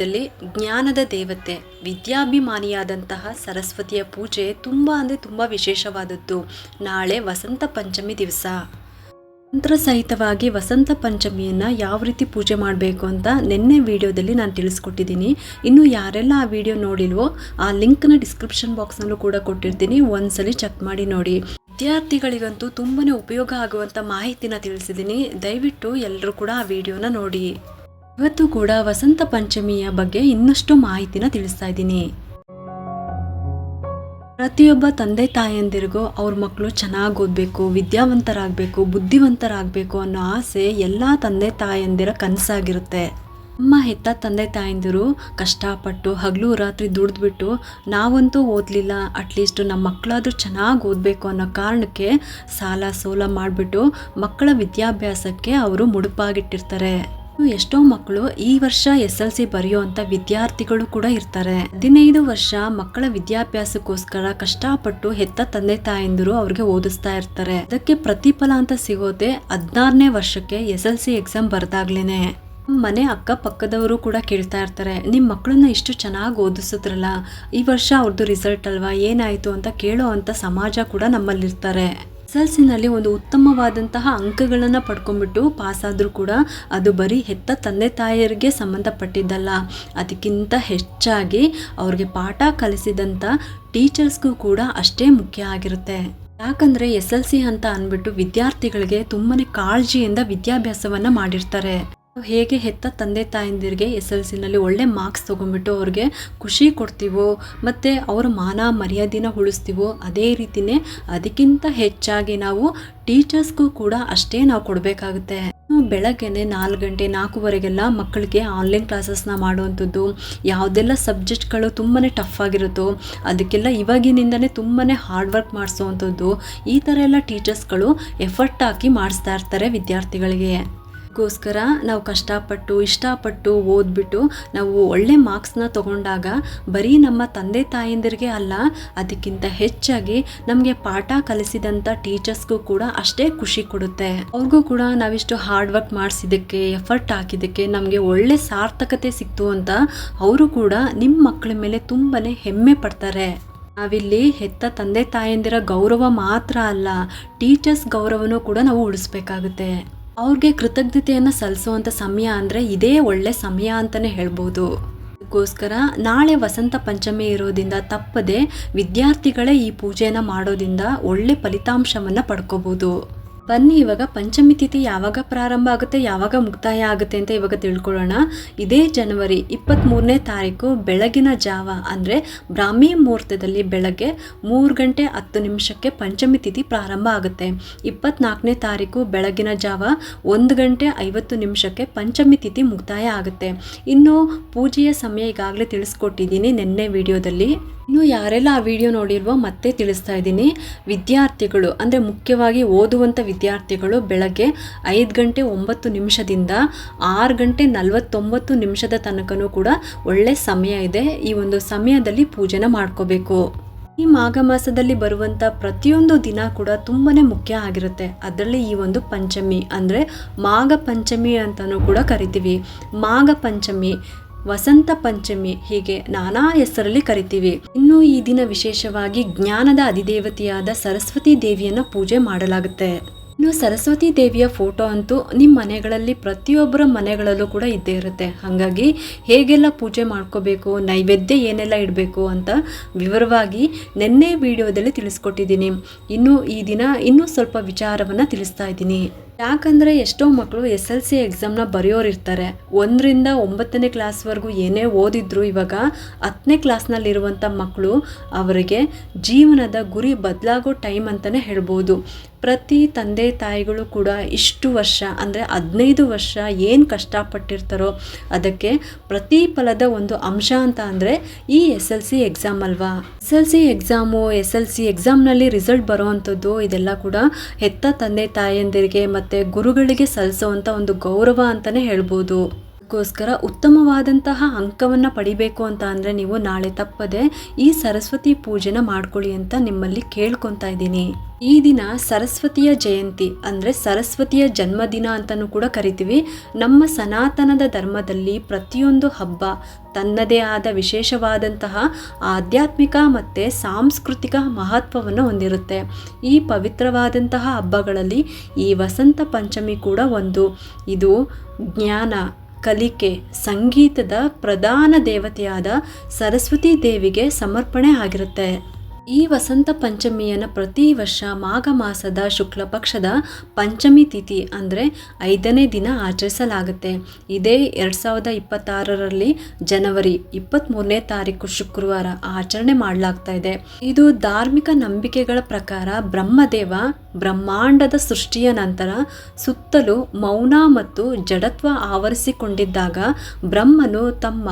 ವಿಡಿಯೋದಲ್ಲಿ ಜ್ಞಾನದ ದೇವತೆ, ವಿದ್ಯಾಭಿಮಾನಿಯಾದಂತಹ ಸರಸ್ವತಿಯ ಪೂಜೆ ತುಂಬ ಅಂದರೆ ತುಂಬ ವಿಶೇಷವಾದದ್ದು. ನಾಳೆ ವಸಂತ ಪಂಚಮಿ ದಿವಸ. ಮಂತ್ರ ಸಹಿತವಾಗಿ ವಸಂತ ಪಂಚಮಿಯನ್ನು ಯಾವ ರೀತಿ ಪೂಜೆ ಮಾಡಬೇಕು ಅಂತ ನಿನ್ನೆ ವಿಡಿಯೋದಲ್ಲಿ ನಾನು ತಿಳಿಸ್ಕೊಟ್ಟಿದ್ದೀನಿ. ಇನ್ನು ಯಾರೆಲ್ಲ ಆ ವಿಡಿಯೋ ನೋಡಿಲ್ವೋ, ಆ ಲಿಂಕ್ನ ಡಿಸ್ಕ್ರಿಪ್ಷನ್ ಬಾಕ್ಸ್ನಲ್ಲೂ ಕೂಡ ಕೊಟ್ಟಿರ್ತೀನಿ. ಒಂದ್ಸಲಿ ಚೆಕ್ ಮಾಡಿ ನೋಡಿ. ವಿದ್ಯಾರ್ಥಿಗಳಿಗಂತೂ ತುಂಬಾ ಉಪಯೋಗ ಆಗುವಂಥ ಮಾಹಿತಿನ ತಿಳಿಸಿದ್ದೀನಿ. ದಯವಿಟ್ಟು ಎಲ್ಲರೂ ಕೂಡ ಆ ವಿಡಿಯೋನ ನೋಡಿ. ಇವತ್ತು ಕೂಡ ವಸಂತ ಪಂಚಮಿಯ ಬಗ್ಗೆ ಇನ್ನಷ್ಟು ಮಾಹಿತಿನ ತಿಳಿಸ್ತಾ ಇದ್ದೀನಿ. ಪ್ರತಿಯೊಬ್ಬ ತಂದೆ ತಾಯಂದಿರಿಗೂ ಅವ್ರ ಮಕ್ಕಳು ಚೆನ್ನಾಗಿ ಓದಬೇಕು, ವಿದ್ಯಾವಂತರಾಗಬೇಕು, ಬುದ್ಧಿವಂತರಾಗಬೇಕು ಅನ್ನೋ ಆಸೆ ಎಲ್ಲ ತಂದೆ ತಾಯಂದಿರ ಕನಸಾಗಿರುತ್ತೆ. ನಮ್ಮ ಹೆತ್ತ ತಂದೆ ತಾಯಂದಿರು ಕಷ್ಟಪಟ್ಟು, ಹಗಲು ರಾತ್ರಿ ದುಡಿದ್ಬಿಟ್ಟು ನಾವಂತೂ ಓದಲಿಲ್ಲ ಅಟ್ಲೀಸ್ಟ್ ನಮ್ಮ ಮಕ್ಕಳಾದರೂ ಚೆನ್ನಾಗಿ ಓದಬೇಕು ಅನ್ನೋ ಕಾರಣಕ್ಕೆ ಸಾಲ ಸೋಲ ಮಾಡಿಬಿಟ್ಟು ಮಕ್ಕಳ ವಿದ್ಯಾಭ್ಯಾಸಕ್ಕೆ ಅವರು ಮುಡುಪಾಗಿಟ್ಟಿರ್ತಾರೆ. ಎಷ್ಟೋ ಮಕ್ಕಳು ಈ ವರ್ಷ ಎಸ್ ಎಲ್ ಸಿ ಬರೆಯುವಂತ ವಿದ್ಯಾರ್ಥಿಗಳು ಕೂಡ ಇರ್ತಾರೆ. ಹದಿನೈದು ವರ್ಷ ಮಕ್ಕಳ ವಿದ್ಯಾಭ್ಯಾಸಕ್ಕೋಸ್ಕರ ಕಷ್ಟಪಟ್ಟು ಹೆತ್ತ ತಂದೆ ತಾಯಂದಿರು ಅವ್ರಿಗೆ ಓದಿಸ್ತಾ ಇರ್ತಾರೆ. ಅದಕ್ಕೆ ಪ್ರತಿಫಲ ಅಂತ ಸಿಗೋದೆ ಹದಿನಾರನೇ ವರ್ಷಕ್ಕೆ ಎಸ್ ಎಲ್ ಸಿ ಎಕ್ಸಾಮ್ ಬರ್ದಾಗ್ಲೇನೆ. ಮನೆ ಅಕ್ಕಪಕ್ಕದವರು ಕೂಡ ಕೇಳ್ತಾ ಇರ್ತಾರೆ ನಿಮ್ಮ ಮಕ್ಕಳನ್ನ ಇಷ್ಟು ಚೆನ್ನಾಗಿ ಓದಿಸಿದ್ರಲ್ಲ, ಈ ವರ್ಷ ಅವ್ರದ್ದು ರಿಸಲ್ಟ್ ಅಲ್ವಾ, ಏನಾಯ್ತು ಅಂತ ಕೇಳೋ ಅಂತ ಸಮಾಜ ಕೂಡ ನಮ್ಮಲ್ಲಿರ್ತಾರೆ. ಎಸ್ ಎಲ್ ಸಿನಲ್ಲಿ ಒಂದು ಉತ್ತಮವಾದಂತಹ ಅಂಕಗಳನ್ನು ಪಡ್ಕೊಂಡ್ಬಿಟ್ಟು ಪಾಸ್ ಆದರೂ ಕೂಡ ಅದು ಬರೀ ಹೆತ್ತ ತಂದೆ ತಾಯಿಯರಿಗೆ ಸಂಬಂಧಪಟ್ಟಿದ್ದಲ್ಲ. ಅದಕ್ಕಿಂತ ಹೆಚ್ಚಾಗಿ ಅವ್ರಿಗೆ ಪಾಠ ಕಲಿಸಿದಂಥ ಟೀಚರ್ಸ್ಗೂ ಕೂಡ ಅಷ್ಟೇ ಮುಖ್ಯ ಆಗಿರುತ್ತೆ. ಯಾಕಂದರೆ ಎಸ್ ಎಲ್ ಸಿ ಅಂತ ಅಂದ್ಬಿಟ್ಟು ವಿದ್ಯಾರ್ಥಿಗಳಿಗೆ ತುಂಬಾ ಕಾಳಜಿಯಿಂದ ವಿದ್ಯಾಭ್ಯಾಸವನ್ನು ಮಾಡಿರ್ತಾರೆ. ಹೇಗೆ ಹೆತ್ತ ತಂದೆ ತಾಯಂದಿರಿಗೆ ಎಸ್ ಎಲ್ ಸಿನಲ್ಲಿ ಒಳ್ಳೆ ಮಾರ್ಕ್ಸ್ ತೊಗೊಂಡ್ಬಿಟ್ಟು ಅವ್ರಿಗೆ ಖುಷಿ ಕೊಡ್ತೀವೋ, ಮತ್ತು ಅವರ ಮಾನ ಮರ್ಯಾದೆನ ಉಳಿಸ್ತೀವೋ, ಅದೇ ರೀತಿನೇ ಅದಕ್ಕಿಂತ ಹೆಚ್ಚಾಗಿ ನಾವು ಟೀಚರ್ಸ್ಗೂ ಕೂಡ ಅಷ್ಟೇ ನಾವು ಕೊಡಬೇಕಾಗುತ್ತೆ. ಬೆಳಗ್ಗೆನೆ ನಾಲ್ಕು ಗಂಟೆ, ನಾಲ್ಕುವರೆಗೆಲ್ಲ ಮಕ್ಕಳಿಗೆ ಆನ್ಲೈನ್ ಕ್ಲಾಸಸ್ನ ಮಾಡುವಂಥದ್ದು, ಯಾವುದೆಲ್ಲ ಸಬ್ಜೆಕ್ಟ್ಗಳು ತುಂಬಾ ಟಫ್ ಆಗಿರುತ್ತೋ, ಅದಕ್ಕೆಲ್ಲ ಇವಾಗಿನಿಂದನೇ ತುಂಬಾ ಹಾರ್ಡ್ ವರ್ಕ್ ಮಾಡಿಸೋವಂಥದ್ದು, ಈ ಥರ ಎಲ್ಲ ಟೀಚರ್ಸ್ಗಳು ಎಫರ್ಟ್ ಹಾಕಿ ಮಾಡಿಸ್ತಾ ಇರ್ತಾರೆ ವಿದ್ಯಾರ್ಥಿಗಳಿಗೆ. ಗೋಸ್ಕರ ನಾವು ಕಷ್ಟಪಟ್ಟು, ಇಷ್ಟಪಟ್ಟು ಓದ್ಬಿಟ್ಟು ನಾವು ಒಳ್ಳೆ ಮಾರ್ಕ್ಸ್ನ ತಗೊಂಡಾಗ ಬರೀ ನಮ್ಮ ತಂದೆ ತಾಯಂದಿರಿಗೆ ಅಲ್ಲ, ಅದಕ್ಕಿಂತ ಹೆಚ್ಚಾಗಿ ನಮಗೆ ಪಾಠ ಕಲಿಸಿದಂಥ ಟೀಚರ್ಸ್ಗೂ ಕೂಡ ಅಷ್ಟೇ ಖುಷಿ ಕೊಡುತ್ತೆ. ಅವ್ರಿಗೂ ಕೂಡ ನಾವಿಷ್ಟು ಹಾರ್ಡ್ ವರ್ಕ್ ಮಾಡಿಸಿದ್ದಕ್ಕೆ ಎಫರ್ಟ್ ಹಾಕಿದ್ದಕ್ಕೆ ನಮಗೆ ಒಳ್ಳೆ ಸಾರ್ಥಕತೆ ಸಿಕ್ತು ಅಂತ ಅವರು ಕೂಡ ನಿಮ್ಮ ಮಕ್ಕಳ ಮೇಲೆ ತುಂಬಾ ಹೆಮ್ಮೆ ಪಡ್ತಾರೆ. ನಾವಿಲ್ಲಿ ಹೆತ್ತ ತಂದೆ ತಾಯಂದಿರ ಗೌರವ ಮಾತ್ರ ಅಲ್ಲ, ಟೀಚರ್ಸ್ ಗೌರವನೂ ಕೂಡ ನಾವು ಉಳಿಸ್ಬೇಕಾಗುತ್ತೆ. ಅವ್ರಿಗೆ ಕೃತಜ್ಞತೆಯನ್ನು ಸಲ್ಲಿಸುವಂಥ ಸಮಯ ಅಂದರೆ ಇದೇ ಒಳ್ಳೆ ಸಮಯ ಅಂತಲೇ ಹೇಳ್ಬೋದು. ಅದಕ್ಕೋಸ್ಕರ ನಾಳೆ ವಸಂತ ಪಂಚಮಿ ಇರೋದ್ರಿಂದ ತಪ್ಪದೆ ವಿದ್ಯಾರ್ಥಿಗಳೇ ಈ ಪೂಜೆಯನ್ನು ಮಾಡೋದ್ರಿಂದ ಒಳ್ಳೆ ಫಲಿತಾಂಶವನ್ನು ಪಡ್ಕೋಬೋದು. ಬನ್ನಿ, ಇವಾಗ ಪಂಚಮಿ ತಿಥಿ ಯಾವಾಗ ಪ್ರಾರಂಭ ಆಗುತ್ತೆ, ಯಾವಾಗ ಮುಕ್ತಾಯ ಆಗುತ್ತೆ ಅಂತ ಇವಾಗ ತಿಳ್ಕೊಳ್ಳೋಣ. ಇದೇ ಜನವರಿ ಇಪ್ಪತ್ತ್ಮೂರನೇ ತಾರೀಕು ಬೆಳಗಿನ ಜಾವ, ಅಂದರೆ ಬ್ರಾಹ್ಮಿ ಮುಹೂರ್ತದಲ್ಲಿ ಬೆಳಗ್ಗೆ ಮೂರು ಗಂಟೆ ಹತ್ತು ನಿಮಿಷಕ್ಕೆ ಪಂಚಮಿ ತಿಥಿ ಪ್ರಾರಂಭ ಆಗುತ್ತೆ. ಇಪ್ಪತ್ನಾಲ್ಕನೇ ತಾರೀಕು ಬೆಳಗಿನ ಜಾವ, ಒಂದು ಗಂಟೆ ಐವತ್ತು ನಿಮಿಷಕ್ಕೆ ಪಂಚಮಿ ತಿಥಿ ಮುಕ್ತಾಯ ಆಗುತ್ತೆ. ಇನ್ನು ಪೂಜೆಯ ಸಮಯ ಈಗಾಗಲೇ ತಿಳಿಸ್ಕೊಟ್ಟಿದ್ದೀನಿ ನಿನ್ನೆ ವಿಡಿಯೋದಲ್ಲಿ. ಇನ್ನು ಯಾರೆಲ್ಲ ಆ ವಿಡಿಯೋ ನೋಡಿರುವ ಮತ್ತೆ ತಿಳಿಸ್ತಾ ಇದ್ದೀನಿ. ವಿದ್ಯಾರ್ಥಿಗಳು, ಅಂದರೆ ಮುಖ್ಯವಾಗಿ ಓದುವಂಥ ವಿದ್ಯಾರ್ಥಿಗಳು ಬೆಳಗ್ಗೆ ಐದು ಗಂಟೆ ಒಂಬತ್ತು ನಿಮಿಷದಿಂದ ಆರು ಗಂಟೆ ನಲವತ್ತೊಂಬತ್ತು ನಿಮಿಷದ ತನಕನೂ ಕೂಡ ಒಳ್ಳೆ ಸಮಯ ಇದೆ. ಈ ಒಂದು ಸಮಯದಲ್ಲಿ ಪೂಜೆನ ಮಾಡ್ಕೋಬೇಕು. ಈ ಮಾಘ ಮಾಸದಲ್ಲಿ ಬರುವಂಥ ಪ್ರತಿಯೊಂದು ದಿನ ಕೂಡ ತುಂಬಾ ಮುಖ್ಯ ಆಗಿರುತ್ತೆ. ಅದರಲ್ಲಿ ಈ ಒಂದು ಪಂಚಮಿ ಅಂದರೆ ಮಾಘ ಪಂಚಮಿ ಅಂತಲೂ ಕೂಡ ಕರಿತೀವಿ. ಮಾಘ ಪಂಚಮಿ, ವಸಂತ ಪಂಚಮಿ ಹೀಗೆ ನಾನಾ ಹೆಸರಲ್ಲಿ ಕರಿತೀವಿ. ಇನ್ನು ಈ ದಿನ ವಿಶೇಷವಾಗಿ ಜ್ಞಾನದ ಅಧಿದೇವತೆಯಾದ ಸರಸ್ವತಿ ದೇವಿಯನ್ನು ಪೂಜೆ ಮಾಡಲಾಗುತ್ತೆ. ಇನ್ನು ಸರಸ್ವತಿ ದೇವಿಯ ಫೋಟೋ ಅಂತೂ ನಿಮ್ಮ ಮನೆಗಳಲ್ಲಿ ಪ್ರತಿಯೊಬ್ಬರ ಮನೆಗಳಲ್ಲೂ ಕೂಡ ಇದ್ದೇ ಇರುತ್ತೆ. ಹಾಗಾಗಿ ಹೇಗೆಲ್ಲ ಪೂಜೆ ಮಾಡ್ಕೋಬೇಕು, ನೈವೇದ್ಯ ಏನೆಲ್ಲ ಇಡಬೇಕು ಅಂತ ವಿವರವಾಗಿ ನಿನ್ನೆ ವಿಡಿಯೋದಲ್ಲಿ ತಿಳಿಸ್ಕೊಟ್ಟಿದ್ದೀನಿ. ಇನ್ನು ಈ ದಿನ ಇನ್ನೂ ಸ್ವಲ್ಪ ವಿಚಾರವನ್ನು ತಿಳಿಸ್ತಾ ಇದ್ದೀನಿ. ಯಾಕಂದರೆ ಎಷ್ಟೋ ಮಕ್ಕಳು ಎಸ್ ಎಲ್ ಸಿ ಎಕ್ಸಾಮ್ನ ಬರೆಯೋರಿರ್ತಾರೆ ಒಂದರಿಂದ ಒಂಬತ್ತನೇ ಕ್ಲಾಸ್ವರೆಗೂ ಏನೇ ಓದಿದ್ರು ಇವಾಗ ಹತ್ತನೇ ಕ್ಲಾಸ್ನಲ್ಲಿರುವಂಥ ಮಕ್ಕಳು ಅವರಿಗೆ ಜೀವನದ ಗುರಿ ಬದಲಾಗೋ ಟೈಮ್ ಅಂತಲೇ ಹೇಳ್ಬೋದು. ಪ್ರತಿ ತಂದೆ ತಾಯಿಗಳು ಕೂಡ ಇಷ್ಟು ವರ್ಷ, ಅಂದರೆ ಹದಿನೈದು ವರ್ಷ ಏನು ಕಷ್ಟಪಟ್ಟಿರ್ತಾರೋ ಅದಕ್ಕೆ ಪ್ರತಿಫಲದ ಒಂದು ಅಂಶ ಅಂತ ಅಂದರೆ ಈ ಎಸ್ ಎಲ್ ಸಿ ಎಕ್ಸಾಮ್ ಅಲ್ವಾ? S L C exam, S L C ಎಕ್ಸಾಮ್ನಲ್ಲಿ result ಬರೋವಂಥದ್ದು ಇದೆಲ್ಲ ಕೂಡ ಹೆತ್ತ ತಂದೆ ತಾಯಿಯಂದಿರಿಗೆ ಮತ್ತು ಗುರುಗಳಿಗೆ ಸಲ್ಲಿಸೋವಂಥ ಒಂದು ಗೌರವ ಅಂತಲೇ ಹೇಳ್ಬೋದು. ಅದಕ್ಕೋಸ್ಕರ ಉತ್ತಮವಾದಂತಹ ಅಂಕವನ್ನು ಪಡಿಬೇಕು ಅಂತ ಅಂದರೆ ನೀವು ನಾಳೆ ತಪ್ಪದೆ ಈ ಸರಸ್ವತಿ ಪೂಜೆನ ಮಾಡ್ಕೊಳ್ಳಿ ಅಂತ ನಿಮ್ಮಲ್ಲಿ ಕೇಳ್ಕೊತಾ ಇದ್ದೀನಿ. ಈ ದಿನ ಸರಸ್ವತಿಯ ಜಯಂತಿ ಅಂದರೆ ಸರಸ್ವತಿಯ ಜನ್ಮದಿನ ಅಂತಲೂ ಕೂಡ ಕರಿತೀವಿ. ನಮ್ಮ ಸನಾತನದ ಧರ್ಮದಲ್ಲಿ ಪ್ರತಿಯೊಂದು ಹಬ್ಬ ತನ್ನದೇ ಆದ ವಿಶೇಷವಾದಂತಹ ಆಧ್ಯಾತ್ಮಿಕ ಮತ್ತು ಸಾಂಸ್ಕೃತಿಕ ಮಹತ್ವವನ್ನು ಹೊಂದಿರುತ್ತೆ. ಈ ಪವಿತ್ರವಾದಂತಹ ಹಬ್ಬಗಳಲ್ಲಿ ಈ ವಸಂತ ಪಂಚಮಿ ಕೂಡ ಒಂದು. ಇದು ಜ್ಞಾನ ಕಲಿಕೆ ಸಂಗೀತದ ಪ್ರಧಾನ ದೇವತೆಯಾದ ಸರಸ್ವತಿ ದೇವಿಗೆ ಸಮರ್ಪಣೆ ಆಗಿರುತ್ತೆ. ಈ ವಸಂತ ಪಂಚಮಿಯನ್ನು ಪ್ರತಿ ವರ್ಷ ಮಾಘ ಮಾಸದ ಶುಕ್ಲ ಪಕ್ಷದ ಪಂಚಮಿ ತಿಥಿ ಅಂದರೆ ಐದನೇ ದಿನ ಆಚರಿಸಲಾಗುತ್ತೆ. ಇದೇ ಎರಡು ಸಾವಿರದ ಇಪ್ಪತ್ತಾರರಲ್ಲಿ ಜನವರಿ ಇಪ್ಪತ್ತ್ಮೂರನೇ ತಾರೀಕು ಶುಕ್ರವಾರ ಆಚರಣೆ ಮಾಡಲಾಗ್ತಾ ಇದೆ. ಇದು ಧಾರ್ಮಿಕ ನಂಬಿಕೆಗಳ ಪ್ರಕಾರ ಬ್ರಹ್ಮದೇವ ಬ್ರಹ್ಮಾಂಡದ ಸೃಷ್ಟಿಯ ನಂತರ ಸುತ್ತಲೂ ಮೌನ ಮತ್ತು ಜಡತ್ವ ಆವರಿಸಿಕೊಂಡಿದ್ದಾಗ ಬ್ರಹ್ಮನು ತಮ್ಮ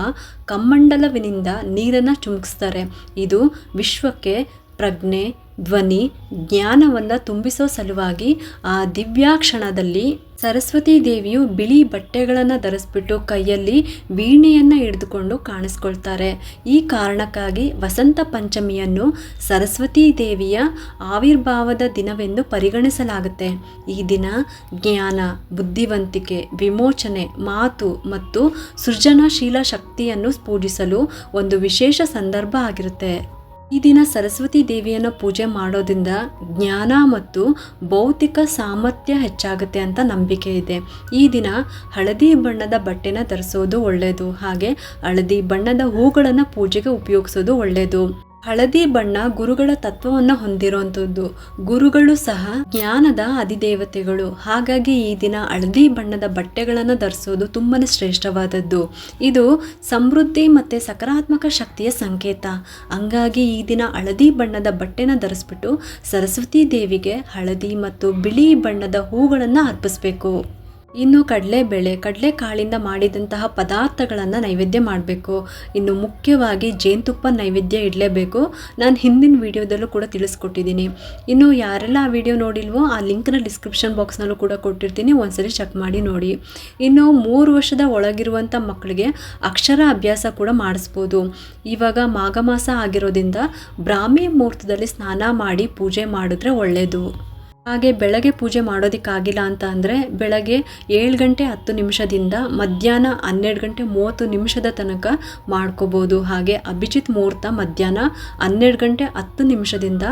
ಕಮ್ಮಂಡಲವಿನಿಂದ ನೀರನ್ನು ಚುಮುಕಿಸ್ತಾರೆ. ಇದು ವಿಶ್ವಕ್ಕೆ ಪ್ರಜ್ಞೆ, ಧ್ವನಿ, ಜ್ಞಾನವನ್ನು ತುಂಬಿಸೋ ಸಲುವಾಗಿ ಆ ದಿವ್ಯಾಕ್ಷಣದಲ್ಲಿ ಸರಸ್ವತಿ ದೇವಿಯು ಬಿಳಿ ಬಟ್ಟೆಗಳನ್ನು ಧರಿಸ್ಬಿಟ್ಟು ಕೈಯಲ್ಲಿ ವೀಣೆಯನ್ನು ಹಿಡಿದುಕೊಂಡು ಕಾಣಿಸ್ಕೊಳ್ತಾರೆ. ಈ ಕಾರಣಕ್ಕಾಗಿ ವಸಂತ ಪಂಚಮಿಯನ್ನು ಸರಸ್ವತಿ ದೇವಿಯ ಆವಿರ್ಭಾವದ ದಿನವೆಂದು ಪರಿಗಣಿಸಲಾಗುತ್ತೆ. ಈ ದಿನ ಜ್ಞಾನ, ಬುದ್ಧಿವಂತಿಕೆ, ವಿಮೋಚನೆ, ಮಾತು ಮತ್ತು ಸೃಜನಶೀಲ ಶಕ್ತಿಯನ್ನು ಪೂಜಿಸಲು ಒಂದು ವಿಶೇಷ ಸಂದರ್ಭ ಆಗಿರುತ್ತೆ. ಈ ದಿನ ಸರಸ್ವತಿ ದೇವಿಯನ್ನು ಪೂಜೆ ಮಾಡೋದ್ರಿಂದ ಜ್ಞಾನ ಮತ್ತು ಭೌತಿಕ ಸಾಮರ್ಥ್ಯ ಹೆಚ್ಚಾಗುತ್ತೆ ಅಂತ ನಂಬಿಕೆ ಇದೆ. ಈ ದಿನ ಹಳದಿ ಬಣ್ಣದ ಬಟ್ಟೆನ ಧರಿಸೋದು ಒಳ್ಳೆಯದು ಹಾಗೆ ಹಳದಿ ಬಣ್ಣದ ಹೂಗಳನ್ನು ಪೂಜೆಗೆ ಉಪಯೋಗಿಸೋದು ಒಳ್ಳೆಯದು ಹಳದಿ ಬಣ್ಣ ಗುರುಗಳ ತತ್ವವನ್ನು ಹೊಂದಿರುವಂಥದ್ದು. ಗುರುಗಳು ಸಹ ಜ್ಞಾನದ ಅಧಿದೇವತೆಗಳು. ಹಾಗಾಗಿ ಈ ದಿನ ಹಳದಿ ಬಣ್ಣದ ಬಟ್ಟೆಗಳನ್ನು ಧರಿಸೋದು ತುಂಬಾ ಶ್ರೇಷ್ಠವಾದದ್ದು. ಇದು ಸಮೃದ್ಧಿ ಮತ್ತು ಸಕಾರಾತ್ಮಕ ಶಕ್ತಿಯ ಸಂಕೇತ. ಹಂಗಾಗಿ ಈ ದಿನ ಹಳದಿ ಬಣ್ಣದ ಬಟ್ಟೆನ ಧರಿಸ್ಬಿಟ್ಟು ಸರಸ್ವತಿ ದೇವಿಗೆ ಹಳದಿ ಮತ್ತು ಬಿಳಿ ಬಣ್ಣದ ಹೂಗಳನ್ನು ಅರ್ಪಿಸ್ಬೇಕು. ಇನ್ನು ಕಡಲೆ ಬೇಳೆ, ಕಡಲೆ ಕಡಲೆಕಾಳಿಂದ ಮಾಡಿದಂತಹ ಪದಾರ್ಥಗಳನ್ನು ನೈವೇದ್ಯ ಮಾಡಬೇಕು. ಇನ್ನು ಮುಖ್ಯವಾಗಿ ಜೇನುತುಪ್ಪ ನೈವೇದ್ಯ ಇಡಲೇಬೇಕು. ನಾನು ಹಿಂದಿನ ವಿಡಿಯೋದಲ್ಲೂ ಕೂಡ ತಿಳಿಸ್ಕೊಟ್ಟಿದ್ದೀನಿ. ಇನ್ನು ಯಾರೆಲ್ಲ ಆ ವಿಡಿಯೋ ನೋಡಿಲ್ವೋ, ಆ ಲಿಂಕ್ನ ಡಿಸ್ಕ್ರಿಪ್ಷನ್ ಬಾಕ್ಸ್ನಲ್ಲೂ ಕೂಡ ಕೊಟ್ಟಿರ್ತೀನಿ. ಒಂದ್ಸರಿ ಚೆಕ್ ಮಾಡಿ ನೋಡಿ. ಇನ್ನು ಮೂರು ವರ್ಷದ ಒಳಗಿರುವಂಥ ಮಕ್ಕಳಿಗೆ ಅಕ್ಷರ ಅಭ್ಯಾಸ ಕೂಡ ಮಾಡಿಸ್ಬೋದು. ಇವಾಗ ಮಾಘ ಮಾಸ ಆಗಿರೋದ್ರಿಂದ ಬ್ರಾಹ್ಮಿ ಮುಹೂರ್ತದಲ್ಲಿ ಸ್ನಾನ ಮಾಡಿ ಪೂಜೆ ಮಾಡಿದ್ರೆ ಒಳ್ಳೆಯದು ಹಾಗೆ ಬೆಳಗ್ಗೆ ಪೂಜೆ ಮಾಡೋದಕ್ಕಾಗಿಲ್ಲ ಅಂತ ಅಂದರೆ ಬೆಳಗ್ಗೆ ಏಳು ಗಂಟೆ ಹತ್ತು ನಿಮಿಷದಿಂದ ಮಧ್ಯಾಹ್ನ ಹನ್ನೆರಡು ಗಂಟೆ ಮೂವತ್ತು ನಿಮಿಷದ ತನಕ ಮಾಡ್ಕೋಬೋದು. ಹಾಗೆ ಅಭಿಜಿತ್ ಮುಹೂರ್ತ ಮಧ್ಯಾಹ್ನ ಹನ್ನೆರಡು ಗಂಟೆ ಹತ್ತು ನಿಮಿಷದಿಂದ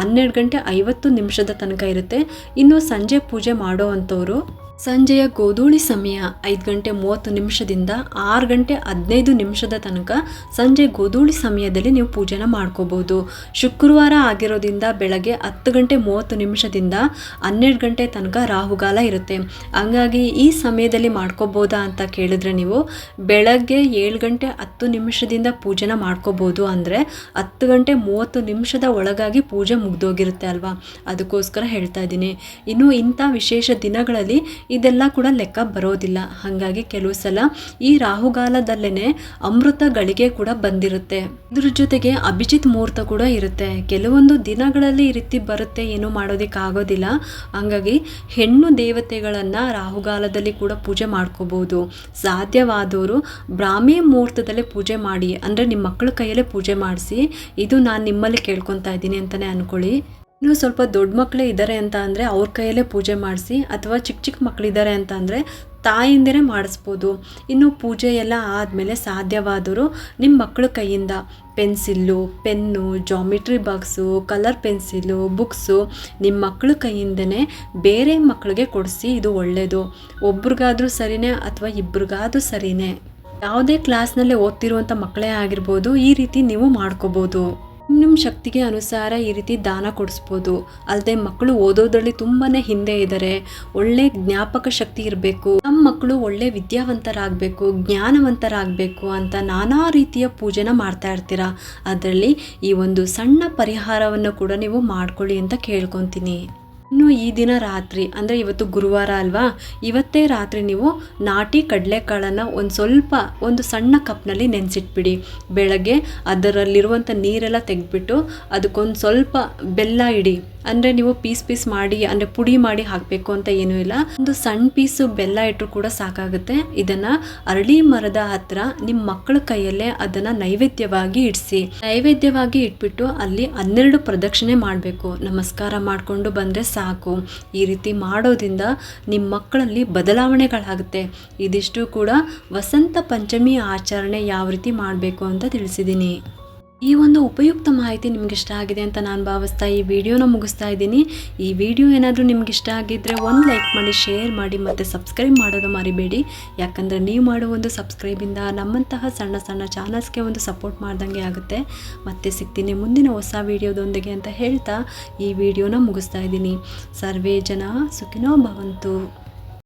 ಹನ್ನೆರಡು ಗಂಟೆ ಐವತ್ತು ನಿಮಿಷದ ತನಕ ಇರುತ್ತೆ. ಇನ್ನು ಸಂಜೆ ಪೂಜೆ ಮಾಡೋ ಅಂಥವ್ರು ಸಂಜೆಯ ಗೋಧೂಳಿ ಸಮಯ ಐದು ಗಂಟೆ ಮೂವತ್ತು ನಿಮಿಷದಿಂದ ಆರು ಗಂಟೆ ಹದಿನೈದು ನಿಮಿಷದ ತನಕ ಸಂಜೆ ಗೋಧೂಳಿ ಸಮಯದಲ್ಲಿ ನೀವು ಪೂಜೆನ ಮಾಡ್ಕೋಬೋದು. ಶುಕ್ರವಾರ ಆಗಿರೋದ್ರಿಂದ ಬೆಳಗ್ಗೆ ಹತ್ತು ಗಂಟೆ ಮೂವತ್ತು ನಿಮಿಷದಿಂದ ಹನ್ನೆರಡು ಗಂಟೆ ತನಕ ರಾಹುಗಾಲ ಇರುತ್ತೆ. ಹಂಗಾಗಿ ಈ ಸಮಯದಲ್ಲಿ ಮಾಡ್ಕೋಬೋದಾ ಅಂತ ಕೇಳಿದ್ರೆ ನೀವು ಬೆಳಗ್ಗೆ ಏಳು ಗಂಟೆ ಹತ್ತು ನಿಮಿಷದಿಂದ ಪೂಜೆನ ಮಾಡ್ಕೋಬೋದು ಅಂದರೆ ಹತ್ತು ಗಂಟೆ ಮೂವತ್ತು ನಿಮಿಷದ ಒಳಗಾಗಿ ಪೂಜೆ ಮುಗ್ದೋಗಿರುತ್ತೆ ಅಲ್ವಾ? ಅದಕ್ಕೋಸ್ಕರ ಹೇಳ್ತಾ ಇದ್ದೀನಿ. ಇನ್ನು ಇಂಥ ವಿಶೇಷ ದಿನಗಳಲ್ಲಿ ಇದೆಲ್ಲ ಕೂಡ ಲೆಕ್ಕ ಬರೋದಿಲ್ಲ. ಹಾಗಾಗಿ ಕೆಲವು ಸಲ ಈ ರಾಹುಗಾಲದಲ್ಲೇ ಅಮೃತ ಗಳಿಗೆ ಕೂಡ ಬಂದಿರುತ್ತೆ. ಇದ್ರ ಜೊತೆಗೆ ಅಭಿಜಿತ್ ಮುಹೂರ್ತ ಕೂಡ ಇರುತ್ತೆ. ಕೆಲವೊಂದು ದಿನಗಳಲ್ಲಿ ಈ ರೀತಿ ಬರುತ್ತೆ, ಏನು ಮಾಡೋದಿಕ್ಕೆ ಆಗೋದಿಲ್ಲ. ಹಂಗಾಗಿ ಹೆಣ್ಣು ದೇವತೆಗಳನ್ನು ರಾಹುಗಾಲದಲ್ಲಿ ಕೂಡ ಪೂಜೆ ಮಾಡ್ಕೋಬಹುದು ಸಾಧ್ಯವಾದವರು ಬ್ರಾಹ್ಮಿ ಮುಹೂರ್ತದಲ್ಲೇ ಪೂಜೆ ಮಾಡಿ, ಅಂದರೆ ನಿಮ್ಮ ಮಕ್ಕಳ ಕೈಯಲ್ಲೇ ಪೂಜೆ ಮಾಡಿಸಿ, ಇದು ನಾನು ನಿಮ್ಮಲ್ಲಿ ಕೇಳ್ಕೊತಾ ಇದ್ದೀನಿ ಅಂತಲೇ ಅಂದ್ಕೊಳ್ಳಿ ಇನ್ನು ಸ್ವಲ್ಪ ದೊಡ್ಡ ಮಕ್ಕಳೇ ಇದ್ದಾರೆ ಅಂತ ಅಂದರೆ ಅವ್ರ ಕೈಯಲ್ಲೇ ಪೂಜೆ ಮಾಡಿಸಿ ಅಥವಾ ಚಿಕ್ಕ ಚಿಕ್ಕ ಮಕ್ಕಳಿದ್ದಾರೆ ಅಂತ ಅಂದರೆ ತಾಯಿಂದರೇ ಮಾಡಿಸ್ಬೋದು. ಇನ್ನು ಪೂಜೆ ಎಲ್ಲ ಆದಮೇಲೆ ಸಾಧ್ಯವಾದರೂ ನಿಮ್ಮ ಮಕ್ಕಳ ಕೈಯಿಂದ pencil, pen, geometry box, colour pencil, books ನಿಮ್ಮ ಮಕ್ಕಳ ಕೈಯಿಂದನೇ ಬೇರೆ ಮಕ್ಕಳಿಗೆ ಕೊಡಿಸಿ ಇದು ಒಳ್ಳೆಯದು ಒಬ್ರಿಗಾದರೂ ಸರಿನೇ ಅಥವಾ ಇಬ್ರಿಗಾದರೂ ಸರಿನೇ. ಯಾವುದೇ ಕ್ಲಾಸ್ನಲ್ಲೇ ಓದ್ತಿರುವಂಥ ಮಕ್ಕಳೇ ಆಗಿರ್ಬೋದು ಈ ರೀತಿ ನೀವು ಮಾಡ್ಕೋಬೋದು. ನಿಮ್ಮ ಶಕ್ತಿಗೆ ಅನುಸಾರ ಈ ರೀತಿ ದಾನ ಕೊಡಿಸ್ಬೋದು. ಅಲ್ಲದೆ ಮಕ್ಕಳು ಓದೋದ್ರಲ್ಲಿ ತುಂಬಾ ಹಿಂದೆ ಇದ್ದಾರೆ ಒಳ್ಳೆ ಜ್ಞಾಪಕ ಶಕ್ತಿ ಇರಬೇಕು. ನಮ್ಮ ಮಕ್ಕಳು ಒಳ್ಳೆ ವಿದ್ಯಾವಂತರಾಗಬೇಕು, ಜ್ಞಾನವಂತರಾಗಬೇಕು ಅಂತ ನಾನಾ ರೀತಿಯ ಪೂಜೆನ ಮಾಡ್ತಾ ಇರ್ತೀರಾ? ಅದರಲ್ಲಿ ಈ ಒಂದು ಸಣ್ಣ ಪರಿಹಾರವನ್ನು ಕೂಡ ನೀವು ಮಾಡ್ಕೊಳ್ಳಿ ಅಂತ ಕೇಳ್ಕೊತೀನಿ. ಇನ್ನು ಈ ದಿನ ರಾತ್ರಿ, ಅಂದರೆ ಇವತ್ತು ಗುರುವಾರ ಅಲ್ವಾ, ಇವತ್ತೇ ರಾತ್ರಿ ನೀವು ನಾಟಿ ಕಡಲೆಕಾಳನ್ನು ಒಂದು ಸ್ವಲ್ಪ, ಒಂದು ಸಣ್ಣ ಕಪ್ನಲ್ಲಿ ನೆನೆಸಿಟ್ಬಿಡಿ. ಬೆಳಗ್ಗೆ ಅದರಲ್ಲಿರುವಂಥ ನೀರೆಲ್ಲ ತೆಗೆದ್ಬಿಟ್ಟು ಅದಕ್ಕೊಂದು ಸ್ವಲ್ಪ ಬೆಲ್ಲ ಇಡಿ. ಅಂದರೆ ನೀವು ಪೀಸ್ ಪೀಸ್ ಮಾಡಿ, ಅಂದರೆ ಪುಡಿ ಮಾಡಿ ಹಾಕಬೇಕು ಅಂತ ಏನೂ ಇಲ್ಲ. ಒಂದು ಸಣ್ಣ ಪೀಸು ಬೆಲ್ಲ ಇಟ್ಟರು ಕೂಡ ಸಾಕಾಗುತ್ತೆ. ಇದನ್ನು ಅರಳಿ ಮರದ ಹತ್ರ ನಿಮ್ಮ ಮಕ್ಕಳ ಕೈಯಲ್ಲೇ ಅದನ್ನು ನೈವೇದ್ಯವಾಗಿ ಇಡಿಸಿ. ನೈವೇದ್ಯವಾಗಿ ಇಟ್ಬಿಟ್ಟು ಅಲ್ಲಿ ಹನ್ನೆರಡು ಪ್ರದಕ್ಷಿಣೆ ಮಾಡಬೇಕು. ನಮಸ್ಕಾರ ಮಾಡಿಕೊಂಡು ಬಂದರೆ ಸಾಕು. ಈ ರೀತಿ ಮಾಡೋದ್ರಿಂದ ನಿಮ್ಮ ಮಕ್ಕಳಲ್ಲಿ ಬದಲಾವಣೆಗಳಾಗುತ್ತೆ. ಇದಿಷ್ಟು ಕೂಡ ವಸಂತ ಪಂಚಮಿ ಆಚರಣೆ ಯಾವ ರೀತಿ ಮಾಡಬೇಕು ಅಂತ ತಿಳಿಸಿದ್ದೀನಿ ಈ ಒಂದು ಉಪಯುಕ್ತ ಮಾಹಿತಿ ನಿಮ್ಗೆ ಇಷ್ಟ ಆಗಿದೆ ಅಂತ ನಾನು ಭಾವಿಸ್ತಾ ಈ ವಿಡಿಯೋನ ಮುಗಿಸ್ತಾ ಇದ್ದೀನಿ. ಈ ವಿಡಿಯೋ ಏನಾದರೂ ನಿಮ್ಗೆ ಇಷ್ಟ ಆಗಿದ್ದರೆ ಒಂದು ಲೈಕ್ ಮಾಡಿ, ಶೇರ್ ಮಾಡಿ ಮತ್ತು ಸಬ್ಸ್ಕ್ರೈಬ್ ಮಾಡೋದು ಮರಿಬೇಡಿ. ಯಾಕಂದರೆ ನೀವು ಮಾಡೋ ಒಂದು ಸಬ್ಸ್ಕ್ರೈಬಿಂದ ನಮ್ಮಂತಹ ಸಣ್ಣ ಸಣ್ಣ ಚಾನಲ್ಸ್ಗೆ ಒಂದು ಸಪೋರ್ಟ್ ಮಾಡ್ದಂಗೆ ಆಗುತ್ತೆ. ಮತ್ತೆ ಸಿಗ್ತೀನಿ ಮುಂದಿನ ಹೊಸ ವಿಡಿಯೋದೊಂದಿಗೆ ಅಂತ ಹೇಳ್ತಾ ಈ ವಿಡಿಯೋನ ಮುಗಿಸ್ತಾ ಇದ್ದೀನಿ. ಸರ್ವೇ ಜನ ಸುಖಿನೋ ಭವಂತು.